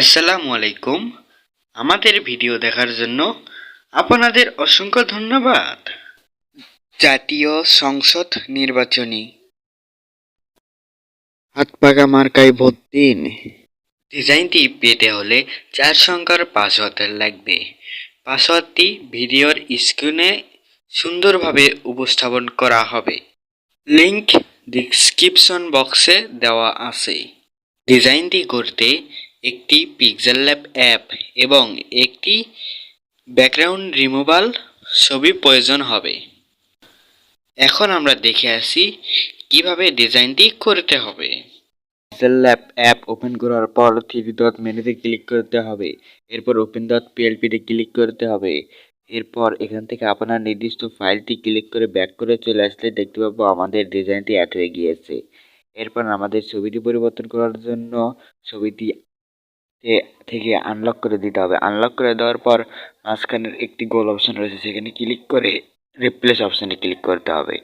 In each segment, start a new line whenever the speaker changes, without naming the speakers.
আসসালামু আলাইকুম। আমাদের ভিডিও দেখার জন্য আপনাদের অসংখ্য ধন্যবাদ। জাতীয় সংসদ নির্বাচনী হাত পাকা মার্কায় ভোট দিন। ডিজাইনটি পেতে হলে চার সংখ্যার পাসওয়ার্ড লাগবে। পাসওয়ার্ডটি ভিডিওর স্ক্রিনে সুন্দরভাবে উপস্থাপন করা হবে। লিংক ডিসক্রিপশন বক্সে দেওয়া আছে। ডিজাইনটি করতে একটি পিক্সেল ল্যাব অ্যাপ এবং একটি ব্যাকগ্রাউন্ড রিমুভাল ছবি প্রয়োজন হবে। এখন আমরা দেখে আসি কীভাবে ডিজাইনটি করতে হবে। পিক্সেল ল্যাব অ্যাপ ওপেন করার পর থ্রি ডট মেনুতে ক্লিক করতে হবে। এরপর ওপেন ডট পিএলপিতে ক্লিক করতে হবে। এরপর এখান থেকে আপনার নির্দিষ্ট ফাইলটি ক্লিক করে ব্যাক করে চলে আসলে দেখতে পাবো আমাদের ডিজাইনটি অ্যাড হয়ে গিয়েছে। এরপর আমাদের ছবিটি পরিবর্তন করার জন্য ছবিটি থেকে আনলক করে দিতে হবে। আনলক করে দেওয়ার পর মাঝখানের একটি গোল অপশন রয়েছে, সেখানে ক্লিক করে রিপ্লেস অপশনে ক্লিক করতে হবে।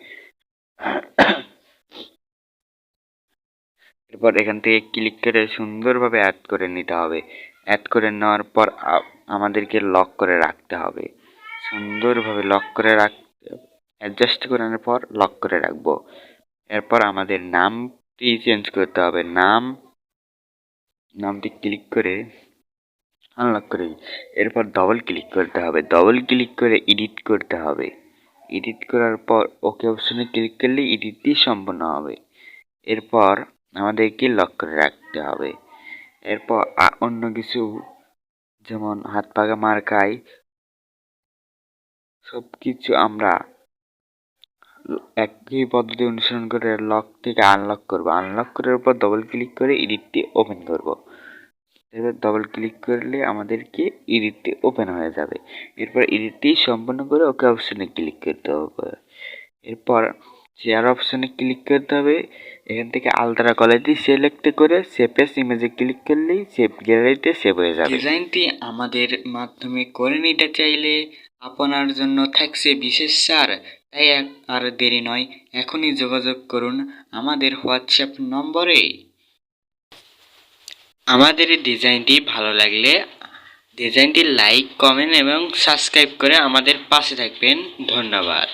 এরপর এখান থেকে ক্লিক করে সুন্দরভাবে অ্যাড করে নিতে হবে। অ্যাড করে নেওয়ার পর আমাদেরকে লক করে রাখতে হবে। সুন্দরভাবে লক করে রাখ অ্যাডজাস্ট করে নেওয়ার পর লক করে রাখব। এরপর আমাদের নামটি চেঞ্জ করতে হবে। নাম নামটি ক্লিক করে আনলক করে। এরপর ডবল ক্লিক করতে হবে। ডবল ক্লিক করে এডিট করতে হবে। এডিট করার পর ওকে অপশনে ক্লিক করলে এডিটটি সম্পন্ন হবে। এরপর আমাদেরকে লক করে রাখতে হবে। এরপর অন্য কিছু, যেমন হাত পাকা মার্কায় সব কিছু আমরা একই পদ্ধতি অনুসরণ করে লক থেকে আনলক করব। আনলক করার পর ডবল ক্লিক করে এডিটটি ওপেন করব। এবার ডবল ক্লিক করলে আমাদেরকে এডিটটি ওপেন হয়ে যাবে। এরপর এডিটটি সম্পন্ন করে ওকে অপশনে ক্লিক করতে হবে। এরপর শেয়ার অপশানে ক্লিক করতে হবে। এখান থেকে আলট্রা কোয়ালিটি সিলেক্ট করে সেভেস ইমেজে ক্লিক করলেই সেভ গ্যালারিতে সেভ হয়ে যাবে। ডিজাইনটি আমাদের মাধ্যমে করে নিতে চাইলে আপনার জন্য থাকছে বিশেষ ছাড় তাই আর- দেরি নয়, এখনই যোগাযোগ করুন আমাদের হোয়াটসঅ্যাপ নম্বরে। আমাদের ডিজাইনটি ভালো লাগলে ডিজাইনটি লাইক কমেন্ট এবং সাবস্ক্রাইব করে আমাদের পাশে থাকবেন। ধন্যবাদ।